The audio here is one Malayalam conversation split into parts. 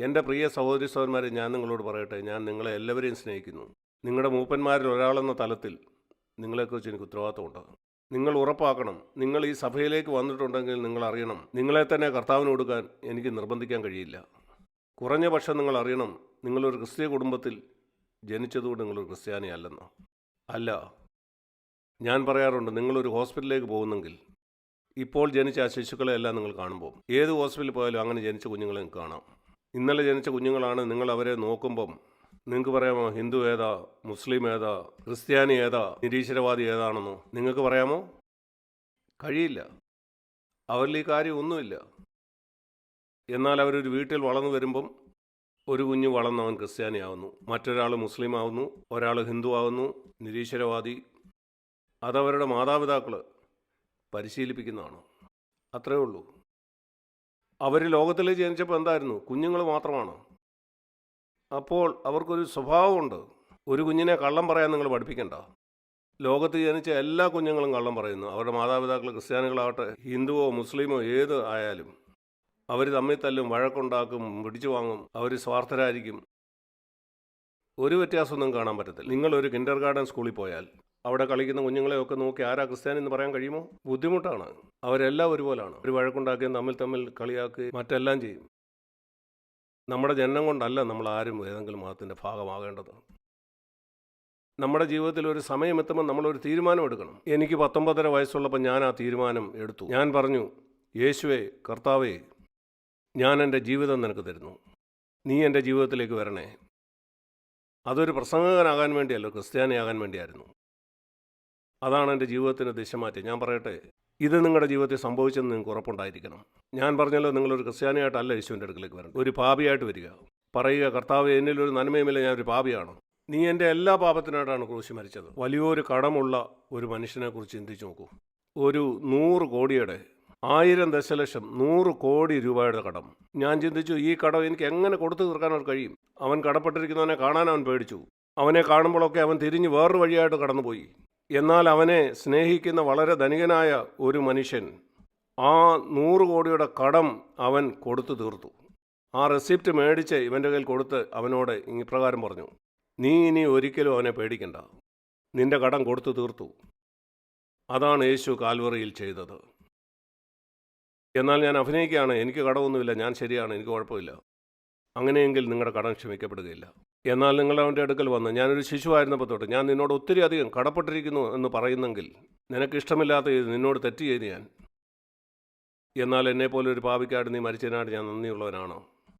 എന്റെ പ്രിയ സഹോദരി സഹോദരന്മാരെ ഞാൻ നിങ്ങളോട് പറയട്ടെ ഞാൻ നിങ്ങളെ എല്ലാവരെയും സ്നേഹിക്കുന്നു. നിങ്ങളുടെ മൂപ്പന്മാരിൽ ഒരാളെന്ന തലത്തിൽ നിങ്ങളെക്കുറിച്ച് എനിക്ക് ഉത്തരവാദിത്തമുണ്ട്. നിങ്ങൾ ഉറപ്പാക്കണം. നിങ്ങൾ ഈ സഭയിലേക്ക് വന്നിട്ടുണ്ടെങ്കിൽ നിങ്ങൾ അറിയണം. നിങ്ങളെ തന്നെ കർത്താവിന് കൊടുക്കാൻ എനിക്ക് നിർബന്ധിക്കാൻ കഴിയില്ല. കുറഞ്ഞ പക്ഷം നിങ്ങൾ അറിയണം നിങ്ങളൊരു ക്രിസ്തീയ കുടുംബത്തിൽ ജനിച്ചതുകൊണ്ട് നിങ്ങളൊരു ക്രിസ്ത്യാനി അല്ലെന്ന്. അല്ല ഞാൻ പറയാറുണ്ട് നിങ്ങളൊരു ഹോസ്പിറ്റലിലേക്ക് പോകുന്നെങ്കിൽ ഇപ്പോൾ ജനിച്ച ആ ശിശുക്കളെ എല്ലാം നിങ്ങൾ കാണുമ്പോൾ ഏത് ഹോസ്പിറ്റലിൽ പോയാലും അങ്ങനെ ജനിച്ച കുഞ്ഞുങ്ങളെ കാണാം. ഇന്നലെ ജനിച്ച കുഞ്ഞുങ്ങളാണ് നിങ്ങൾ അവരെ നോക്കുമ്പം നിങ്ങൾക്ക് പറയാമോ ഹിന്ദു ഏതാ മുസ്ലിം ഏതാ ക്രിസ്ത്യാനി ഏതാ നിരീശ്വരവാദി ഏതാണെന്നോ? നിങ്ങൾക്ക് പറയാമോ? കഴിയില്ല. അവരിൽ ഈ കാര്യം ഒന്നുമില്ല. എന്നാൽ അവരൊരു വീട്ടിൽ വളർന്നു വരുമ്പം ഒരു കുഞ്ഞ് വളർന്നവൻ ക്രിസ്ത്യാനിയാവുന്നു മറ്റൊരാൾ മുസ്ലിം ആവുന്നു ഒരാൾ ഹിന്ദു ആവുന്നു നിരീശ്വരവാദി. അതവരുടെ മാതാപിതാക്കൾ പരിശീലിപ്പിക്കുന്നതാണ്? അത്രയേ ഉള്ളൂ. അവർ ലോകത്തിൽ ജനിച്ചപ്പോൾ എന്തായിരുന്നു? കുഞ്ഞുങ്ങൾ മാത്രമാണ്? അപ്പോൾ അവർക്കൊരു സ്വഭാവമുണ്ട്. ഒരു കുഞ്ഞിനെ കള്ളം പറയാൻ നിങ്ങൾ പഠിപ്പിക്കണ്ട. ലോകത്ത് ജനിച്ച എല്ലാ കുഞ്ഞുങ്ങളും കള്ളം പറയുന്നു. അവരുടെ മാതാപിതാക്കൾ ക്രിസ്ത്യാനികളാവട്ടെ ഹിന്ദുവോ മുസ്ലിമോ ഏത് ആയാലും അവർ തമ്മിൽ തല്ലും വഴക്കുണ്ടാക്കും പിടിച്ചു വാങ്ങും അവർ സ്വാർത്ഥരായിരിക്കും. ഒരു വ്യത്യാസമൊന്നും കാണാൻ പറ്റത്തില്ല. നിങ്ങളൊരു കിൻഡർ ഗാർഡൻ സ്കൂളിൽ പോയാൽ അവിടെ കളിക്കുന്ന കുഞ്ഞുങ്ങളെയൊക്കെ നോക്കി ആരാ ക്രിസ്ത്യാനി എന്ന് പറയാൻ കഴിയുമോ? ബുദ്ധിമുട്ടാണ്. അവരെല്ലാം ഒരുപോലാണ്. ഒരു വഴക്കുണ്ടാക്കുകയും തമ്മിൽ തമ്മിൽ കളിയാക്കുകയും മറ്റെല്ലാം ചെയ്യും. നമ്മുടെ ജനനം കൊണ്ടല്ല നമ്മൾ ആരും ഏതെങ്കിലും മതത്തിന്റെ ഭാഗമാകേണ്ടത്. നമ്മുടെ ജീവിതത്തിൽ ഒരു സമയം എത്തുമ്പോൾ നമ്മളൊരു തീരുമാനം എടുക്കണം. എനിക്ക് പത്തൊമ്പതര വയസ്സുള്ളപ്പോൾ ഞാൻ ആ തീരുമാനം എടുത്തു. ഞാൻ പറഞ്ഞു യേശുവേ കർത്താവേ ഞാൻ എന്റെ ജീവിതം നിനക്ക് തരുന്നു. നീ എന്റെ ജീവിതത്തിലേക്ക് വരണേ. അതൊരു പ്രസംഗകനാകാൻ വേണ്ടിയല്ല ക്രിസ്ത്യാനിയാകാൻ വേണ്ടിയായിരുന്നു. അതാണ് എന്റെ ജീവിതത്തിന്റെ ദിശ മാറ്റി ഞാൻ പറയട്ടെ ഇത് നിങ്ങളുടെ ജീവിതത്തിൽ സംഭവിച്ചെന്ന് നിങ്ങൾക്ക് ഉറപ്പുണ്ടായിരിക്കണം. ഞാൻ പറഞ്ഞല്ലോ നിങ്ങളൊരു ക്രിസ്ത്യാനിയായിട്ടല്ല യേശുവിന്റെ അടുക്കലേക്ക് വരണം ഒരു പാപിയായിട്ട് വരിക. പറയുക കർത്താവ് എന്നിലൊരു നന്മയുമില്ല ഞാനൊരു പാപിയാണ്. നീ എന്റെ എല്ലാ പാപത്തിനായിട്ടാണ് ക്രൂശി മരിച്ചത്. വലിയൊരു കടമുള്ള ഒരു മനുഷ്യനെക്കുറിച്ച് ചിന്തിച്ചു നോക്കൂ. ഒരു നൂറ് കോടിയുടെ ആയിരം ദശലക്ഷം നൂറ് കോടി രൂപയുടെ കടം. ഞാൻ ചിന്തിച്ചു ഈ കടം എനിക്ക് എങ്ങനെ കൊടുത്തു തീർക്കാൻ അവൻ കഴിയും? അവൻ കടപ്പെട്ടിരിക്കുന്നവനെ കാണാൻ അവൻ പേടിച്ചു. അവനെ കാണുമ്പോഴൊക്കെ അവൻ തിരിഞ്ഞ് വേറൊരു വഴിയായിട്ട് കടന്നുപോയി. എന്നാൽ അവനെ സ്നേഹിക്കുന്ന വളരെ ധനികനായ ഒരു മനുഷ്യൻ ആ നൂറ് കോടിയുടെ കടം അവൻ കൊടുത്തു തീർത്തു. ആ റെസിപ്റ്റ് മേടിച്ച് ഇവന്റെ കയ്യിൽ കൊടുത്ത് അവനോട് ഇപ്രകാരം പറഞ്ഞു നീ ഇനി ഒരിക്കലും അവനെ പേടിക്കണ്ട. നിന്റെ കടം കൊടുത്തു തീർത്തു. അതാണ് യേശു കാൽവറിയിൽ ചെയ്തത്. എന്നാൽ ഞാൻ അഭിനയിക്കുകയാണ്. എനിക്ക് കടമൊന്നുമില്ല. ഞാൻ ശരിയാണ്. എനിക്ക് കുഴപ്പമില്ല. അങ്ങനെയെങ്കിൽ നിങ്ങളുടെ കടം ക്ഷമിക്കപ്പെടുകയില്ല. എന്നാൽ നിങ്ങൾ അവന്റെ അടുക്കൽ വന്ന് ഞാനൊരു ശിശുവായിരുന്നപ്പോൾ തൊട്ട് ഞാൻ നിന്നോട് ഒത്തിരി അധികം കടപ്പെട്ടിരിക്കുന്നു എന്ന് പറയുന്നെങ്കിൽ നിനക്ക് ഇഷ്ടമില്ലാത്ത ഇത് നിന്നോട് തെറ്റ് ചെയ്ത് ഞാൻ. എന്നാൽ എന്നെപ്പോലെ ഒരു പാപിക്കാട് നീ മരിച്ചതിനായിട്ട് ഞാൻ നന്ദിയുള്ളവനാണോ?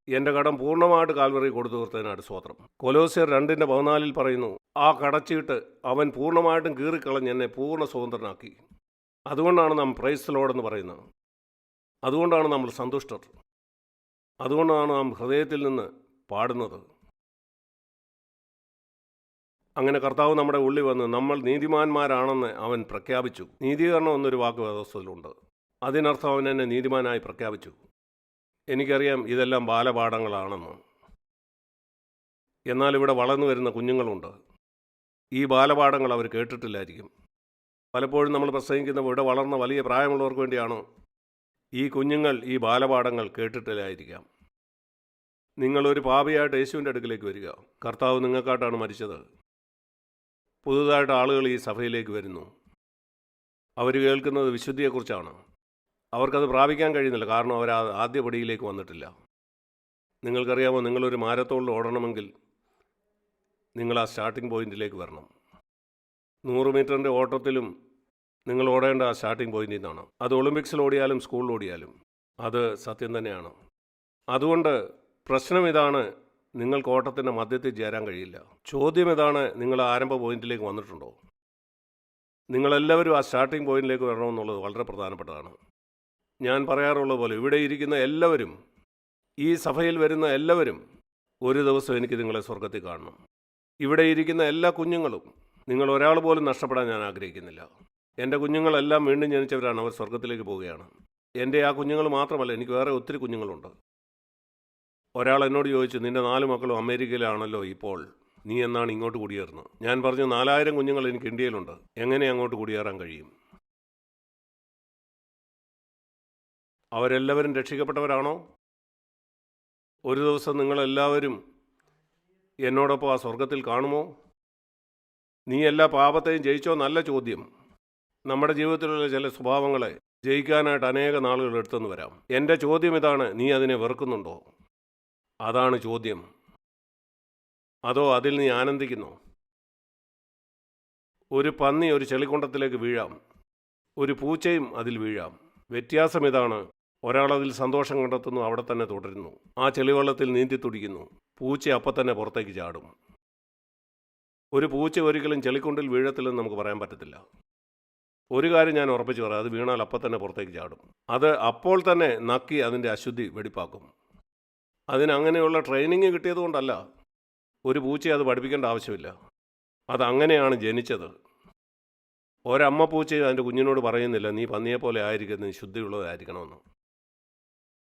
എന്റെ കടം പൂർണമായിട്ട് കാൽവറി കൊടുത്തു തീർത്തതിനായിട്ട് സ്വത്രം കൊലോസിയർ രണ്ടിന്റെ പതിനാലിൽ പറയുന്നു ആ കടച്ചീട്ട് അവൻ പൂർണമായിട്ടും കീറിക്കളഞ്ഞ് എന്നെ പൂർണ സ്വതന്ത്രനാക്കി. അതുകൊണ്ടാണ് നാം പ്രൈസ് ലോഡെന്ന് പറയുന്നത്. അതുകൊണ്ടാണ് നമ്മൾ സന്തുഷ്ടർ. അതുകൊണ്ടാണ് നാം ഹൃദയത്തിൽ നിന്ന് പാടുന്നത്. അങ്ങനെ കർത്താവ് നമ്മുടെ ഉള്ളിൽ വന്ന് നമ്മൾ നീതിമാന്മാരാണെന്ന് അവൻ പ്രഖ്യാപിച്ചു. നീതീകരണം എന്നൊരു വാക്ക് വ്യവസ്ഥയിലുണ്ട് അതിനർത്ഥം അവൻ എന്നെ നീതിമാനായി പ്രഖ്യാപിച്ചു. എനിക്കറിയാം ഇതെല്ലാം ബാലപാഠങ്ങളാണെന്ന്. എന്നാൽ ഇവിടെ വളർന്നു വരുന്ന കുഞ്ഞുങ്ങളുണ്ട്. ഈ ബാലപാഠങ്ങൾ അവർ കേട്ടിട്ടില്ലായിരിക്കും. പലപ്പോഴും നമ്മൾ പ്രസംഗിക്കുന്ന ഇവിടെ വളർന്ന വലിയ പ്രായമുള്ളവർക്ക് വേണ്ടിയാണ് ഈ കുഞ്ഞുങ്ങൾ ഈ ബാലപാഠങ്ങൾ കേട്ടിട്ടില്ലായിരിക്കാം. നിങ്ങളൊരു പാപിയായിട്ട് യേശുവിന്റെ അടുക്കിലേക്ക് വരിക. കർത്താവ് നിങ്ങൾക്കായിട്ടാണ് മരിച്ചത്. പുതുതായിട്ട് ആളുകൾ ഈ സഭയിലേക്ക് വരുന്നു. അവർ കേൾക്കുന്നത് വിശുദ്ധിയെക്കുറിച്ചാണ്. അവർക്കത് പ്രാപിക്കാൻ കഴിയുന്നില്ല. കാരണം അവർ ആദ്യ പടിയിലേക്ക് വന്നിട്ടില്ല. നിങ്ങൾക്കറിയാമോ നിങ്ങളൊരു മാരത്തോളിൽ ഓടണമെങ്കിൽ നിങ്ങൾ ആ സ്റ്റാർട്ടിംഗ് പോയിന്റിലേക്ക് വരണം. നൂറ് മീറ്ററിന്റെ ഓട്ടത്തിലും നിങ്ങൾ ഓടേണ്ട ആ സ്റ്റാർട്ടിംഗ് പോയിന്റിൽ നിന്നാണ്. അത് ഒളിമ്പിക്സിൽ ഓടിയാലും സ്കൂളിൽ ഓടിയാലും അത് സത്യം തന്നെയാണ്. അതുകൊണ്ട് പ്രശ്നം ഇതാണ് നിങ്ങൾക്ക് ഓട്ടത്തിന്റെ മധ്യത്തിൽ ചേരാൻ കഴിയില്ല. ചോദ്യം ഇതാണ് നിങ്ങൾ ആരംഭ പോയിന്റിലേക്ക് വന്നിട്ടുണ്ടോ? നിങ്ങളെല്ലാവരും ആ സ്റ്റാർട്ടിംഗ് പോയിന്റിലേക്ക് വരണമെന്നുള്ളത് വളരെ പ്രധാനപ്പെട്ടതാണ്. ഞാൻ പറയാറുള്ള പോലെ ഇവിടെ ഇരിക്കുന്ന എല്ലാവരും ഈ സഭയിൽ വരുന്ന എല്ലാവരും ഒരു ദിവസം എനിക്ക് നിങ്ങളെ സ്വർഗത്തിൽ കാണണം. ഇവിടെ ഇരിക്കുന്ന എല്ലാ കുഞ്ഞുങ്ങളും നിങ്ങൾ ഒരാൾ പോലും നഷ്ടപ്പെടാൻ ഞാൻ ആഗ്രഹിക്കുന്നില്ല. എന്റെ കുഞ്ഞുങ്ങളെല്ലാം വീണ്ടും ജനിച്ചവരാണ് അവർ സ്വർഗത്തിലേക്ക് പോവുകയാണ്. എന്റെ ആ കുഞ്ഞുങ്ങൾ മാത്രമല്ല എനിക്ക് വേറെ ഒത്തിരി കുഞ്ഞുങ്ങളുണ്ട്. ഒരാൾ എന്നോട് ചോദിച്ചു നിന്റെ നാല് മക്കളും അമേരിക്കയിലാണല്ലോ ഇപ്പോൾ. നീ എന്നാണ് ഇങ്ങോട്ട് കുടിയേറുന്നത്? ഞാൻ പറഞ്ഞു നാലായിരം കുഞ്ഞുങ്ങൾ എനിക്ക് ഇന്ത്യയിലുണ്ട്. എങ്ങനെ അങ്ങോട്ട് കുടിയേറാൻ കഴിയും? അവരെല്ലാവരും രക്ഷിക്കപ്പെട്ടവരാണോ? ഒരു ദിവസം നിങ്ങളെല്ലാവരും എന്നോടൊപ്പം ആ സ്വർഗത്തിൽ കാണുമോ? നീ എല്ലാ പാപത്തെയും ജയിച്ചോ? നല്ല ചോദ്യം. നമ്മുടെ ജീവിതത്തിലുള്ള ചില സ്വഭാവങ്ങളെ ജയിക്കാനായിട്ട് അനേക നാളുകൾ എടുത്തെന്ന് വരാം. എന്റെ ചോദ്യം ഇതാണ് നീ അതിനെ വെറുക്കുന്നുണ്ടോ? അതാണ് ചോദ്യം. അതോ അതിൽ നീ ആനന്ദിക്കുന്നു? ഒരു പന്നി ഒരു ചെളിക്കുണ്ടത്തിലേക്ക് വീഴാം. ഒരു പൂച്ചയും അതിൽ വീഴാം. വ്യത്യാസം ഇതാണ്. ഒരാളതിൽ സന്തോഷം കണ്ടെത്തുന്നു അവിടെ തന്നെ തുടരുന്നു. ആ ചെളിവെള്ളത്തിൽ നീന്തി തുടിക്കുന്നു. പൂച്ച അപ്പം തന്നെ പുറത്തേക്ക് ചാടും. ഒരു പൂച്ച ഒരിക്കലും ചെളിക്കുണ്ടിൽ വീഴത്തില്ലെന്ന് നമുക്ക് പറയാൻ പറ്റത്തില്ല. ഒരു കാര്യം ഞാൻ ഉറപ്പിച്ചു പറയാം അത് വീണാൽ അപ്പം തന്നെ പുറത്തേക്ക് ചാടും. അത് അപ്പോൾ തന്നെ നക്കി അതിന്റെ അശുദ്ധി വെടിപ്പാക്കും. അതിന് അങ്ങനെയുള്ള ട്രെയിനിങ് കിട്ടിയതുകൊണ്ടല്ല ഒരു പൂച്ചയെ അത് പഠിപ്പിക്കേണ്ട ആവശ്യമില്ല. അതങ്ങനെയാണ് ജനിച്ചത്. ഒരമ്മ പൂച്ച അതിന്റെ കുഞ്ഞിനോട് പറയുന്നില്ല നീ പന്നിയെപ്പോലെ ആയിരിക്കും നീ ശുദ്ധിയുള്ളതായിരിക്കണമെന്ന്.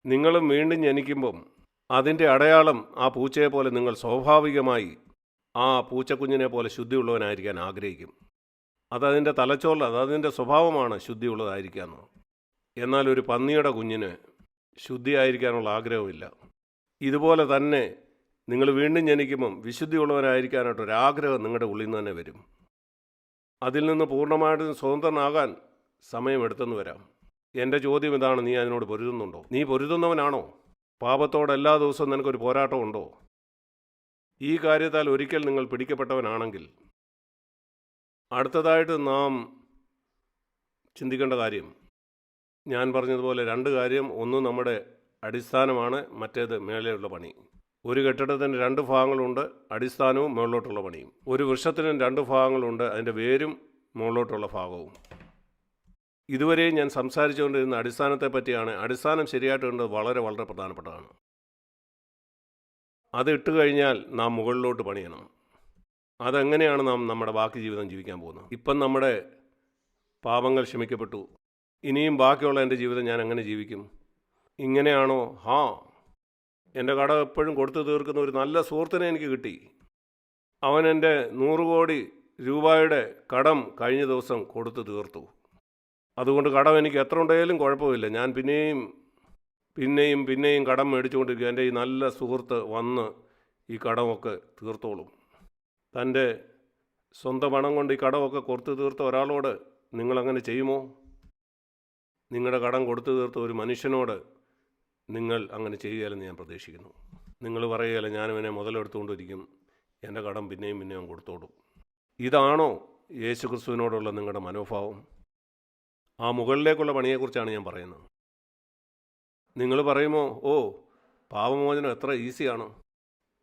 നിങ്ങളും വീണ്ടും ജനിക്കുമ്പം അതിന്റെ അടയാളം ആ പൂച്ചയെ പോലെ നിങ്ങൾ സ്വാഭാവികമായി ആ പൂച്ചക്കുഞ്ഞിനെ പോലെ ശുദ്ധിയുള്ളവനായിരിക്കാൻ ആഗ്രഹിക്കും. അതതിന്റെ തലച്ചോറിൽ അതതിന്റെ സ്വഭാവമാണ് ശുദ്ധിയുള്ളതായിരിക്കാമെന്ന് എന്നാൽ ഒരു പന്നിയുടെ കുഞ്ഞിന് ശുദ്ധിയായിരിക്കാനുള്ള ആഗ്രഹമില്ല ഇതുപോലെ തന്നെ നിങ്ങൾ വീണ്ടും ജനിക്കുമ്പം വിശുദ്ധിയുള്ളവരായിരിക്കാനായിട്ട് ഒരാഗ്രഹം നിങ്ങളുടെ ഉള്ളിൽ നിന്ന് തന്നെ വരും. അതിൽ നിന്ന് പൂർണമായിട്ടും സ്വതന്ത്രനാകാൻ സമയമെടുത്തെന്ന് വരാം. എന്റെ ചോദ്യം ഇതാണ് നീ അതിനോട് പൊരുതുന്നുണ്ടോ? നീ പൊരുതുന്നവനാണോ? പാപത്തോടെ എല്ലാ ദിവസവും നിനക്കൊരു പോരാട്ടമുണ്ടോ ഈ കാര്യത്താൽ ഒരിക്കൽ നിങ്ങൾ പിടിക്കപ്പെട്ടവനാണെങ്കിൽ അടുത്തതായിട്ട് നാം ചിന്തിക്കേണ്ട കാര്യം. ഞാൻ പറഞ്ഞതുപോലെ രണ്ട് കാര്യം. ഒന്ന് നമ്മുടെ അടിസ്ഥാനമാണ് മറ്റേത് മേലെയുള്ള പണി. ഒരു കെട്ടിടത്തിന് രണ്ട് ഭാഗങ്ങളുണ്ട് അടിസ്ഥാനവും മുകളിലോട്ടുള്ള പണിയും. ഒരു വൃക്ഷത്തിന് രണ്ട് ഭാഗങ്ങളുണ്ട് അതിന്റെ വേരും മുകളിലോട്ടുള്ള ഭാഗവും. ഇതുവരെയും ഞാൻ സംസാരിച്ചുകൊണ്ടിരുന്ന അടിസ്ഥാനത്തെ പറ്റിയാണ് അടിസ്ഥാനം ശരിയായിട്ട് കണ്ടത് വളരെ വളരെ പ്രധാനപ്പെട്ടതാണ്. അത് ഇട്ട് കഴിഞ്ഞാൽ നാം മുകളിലോട്ട് പണിയണം. അതെങ്ങനെയാണ് നാം നമ്മുടെ ബാക്കി ജീവിതം ജീവിക്കാൻ പോകുന്നത്? ഇപ്പം നമ്മുടെ പാപങ്ങൾ ക്ഷമിക്കപ്പെട്ടു. ഇനിയും ബാക്കിയുള്ള എന്റെ ജീവിതം ഞാൻ എങ്ങനെ ജീവിക്കും? ഇങ്ങനെയാണോ? ഹാ. എന്റെ കട എപ്പോഴും കൊടുത്തു തീർക്കുന്ന ഒരു നല്ല സുഹൃത്തിനെ എനിക്ക് കിട്ടി. അവൻ എന്റെ നൂറ് കോടി രൂപയുടെ കടം കഴിഞ്ഞ ദിവസം കൊടുത്തു തീർത്തു. അതുകൊണ്ട് കടം എനിക്ക് എത്ര ഉണ്ടെങ്കിലും കുഴപ്പമില്ല. ഞാൻ പിന്നെയും പിന്നെയും പിന്നെയും കടം മേടിച്ചുകൊണ്ടിരിക്കും എന്റെ ഈ നല്ല സുഹൃത്ത് വന്ന് ഈ കടമൊക്കെ തീർത്തോളും. തന്റെ സ്വന്തം പണം കൊണ്ട് ഈ കടമൊക്കെ കൊടുത്തു തീർത്ത ഒരാളോട് നിങ്ങളങ്ങനെ ചെയ്യുമോ? നിങ്ങളുടെ കടം കൊടുത്തു തീർത്ത ഒരു മനുഷ്യനോട് നിങ്ങൾ അങ്ങനെ ചെയ്യുകയില്ലെന്ന് ഞാൻ പ്രതീക്ഷിക്കുന്നു. നിങ്ങൾ പറയുകയില്ല ഞാനിവനെ മുതലെടുത്തുകൊണ്ടിരിക്കും. എന്റെ കടം പിന്നെയും പിന്നെയും കൊടുത്തോടും ഇതാണോ യേശു ക്രിസ്തുവിനോടുള്ള നിങ്ങളുടെ മനോഭാവം? ആ മുകളിലേക്കുള്ള പണിയെക്കുറിച്ചാണ് ഞാൻ പറയുന്നത്. നിങ്ങൾ പറയുമോ ഓ പാപമോചനം എത്ര ഈസിയാണ്.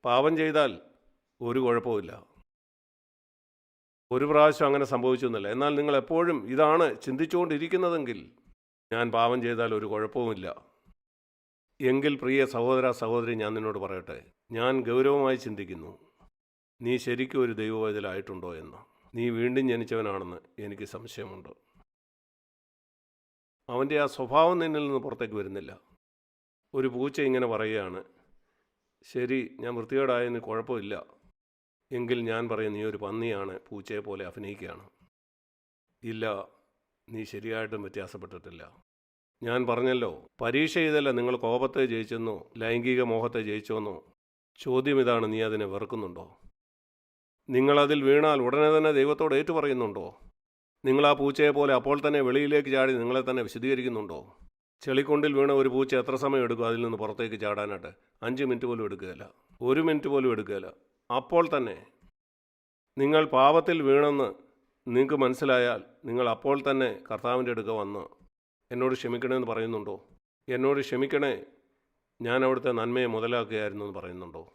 പാപം ചെയ്താൽ ഒരു കുഴപ്പമില്ല ഒരു പ്രാവശ്യം അങ്ങനെ സംഭവിച്ചൊന്നുമില്ല എന്നാൽ നിങ്ങൾ എപ്പോഴും ഇതാണ് ചിന്തിച്ചുകൊണ്ടിരിക്കുന്നതെങ്കിൽ ഞാൻ പാപം ചെയ്താൽ ഒരു കുഴപ്പവുമില്ല. എങ്കിൽ പ്രിയ സഹോദര സഹോദരി ഞാൻ നിന്നോട് പറയട്ടെ. ഞാൻ ഗൗരവമായി ചിന്തിക്കുന്നു. നീ ശരിക്കും ഒരു ദൈവവേദലായിട്ടുണ്ടോ എന്ന്. നീ വീണ്ടും ജനിച്ചവനാണെന്ന് എനിക്ക് സംശയമുണ്ട്. അവന്റെ ആ സ്വഭാവം നിന്നിൽ നിന്ന് പുറത്തേക്ക് വരുന്നില്ല. ഒരു പൂച്ച ഇങ്ങനെ പറയുകയാണ് ശരി ഞാൻ വൃത്തികേടായതിന് കുഴപ്പമില്ല. എങ്കിൽ ഞാൻ പറയും നീ ഒരു പന്നിയാണ് പൂച്ചയെ പോലെ അഭിനയിക്കുകയാണ്. ഇല്ല നീ ശരിയായിട്ടും വ്യത്യാസപ്പെട്ടിട്ടില്ല. ഞാൻ പറഞ്ഞല്ലോ പരീക്ഷ ചെയ്തല്ല നിങ്ങൾ കോപത്തെ ജയിച്ചെന്നോ ലൈംഗിക മോഹത്തെ ജയിച്ചോന്നോ. ചോദ്യം ഇതാണ് നീ അതിനെ വെറുക്കുന്നുണ്ടോ? നിങ്ങളതിൽ വീണാൽ ഉടനെ തന്നെ ദൈവത്തോട് ഏറ്റു പറയുന്നുണ്ടോ നിങ്ങൾ ആ പൂച്ചയെ പോലെ അപ്പോൾ തന്നെ വെളിയിലേക്ക് ചാടി നിങ്ങളെ തന്നെ വിശദീകരിക്കുന്നുണ്ടോ ചെളിക്കൊണ്ടിൽ വീണ ഒരു പൂച്ച എത്ര സമയം എടുക്കും അതിൽ നിന്ന് പുറത്തേക്ക് ചാടാനായിട്ട്? അഞ്ച് മിനിറ്റ് പോലും എടുക്കുകയില്ല. ഒരു മിനിറ്റ് പോലും എടുക്കുകയില്ല. അപ്പോൾ തന്നെ നിങ്ങൾ പാപത്തിൽ വീണെന്ന് നിങ്ങൾക്ക് മനസ്സിലായാൽ നിങ്ങൾ അപ്പോൾ തന്നെ കർത്താവിന്റെ അടുക്ക വന്ന് എന്നോട് ക്ഷമിക്കണമെന്ന് പറയുന്നുണ്ടോ? എന്നോട് ക്ഷമിക്കണേ. ഞാൻ അവിടുത്തെ നന്മയെ മുതലാക്കുകയായിരുന്നു എന്ന് പറയുന്നുണ്ടോ?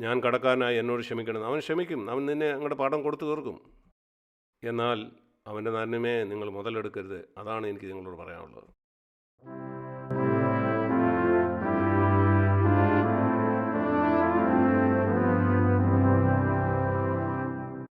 ഞാൻ കടക്കാരനായി എന്നോട് ക്ഷമിക്കണം. അവൻ ക്ഷമിക്കും. അവൻ നിന്നെ അങ്ങോട്ട് പാഠം കൊടുത്തു തീർക്കും. എന്നാൽ അവന്റെ നന്മയെ നിങ്ങൾ മുതലെടുക്കരുത്. അതാണ് എനിക്ക് നിങ്ങളോട് പറയാനുള്ളത്.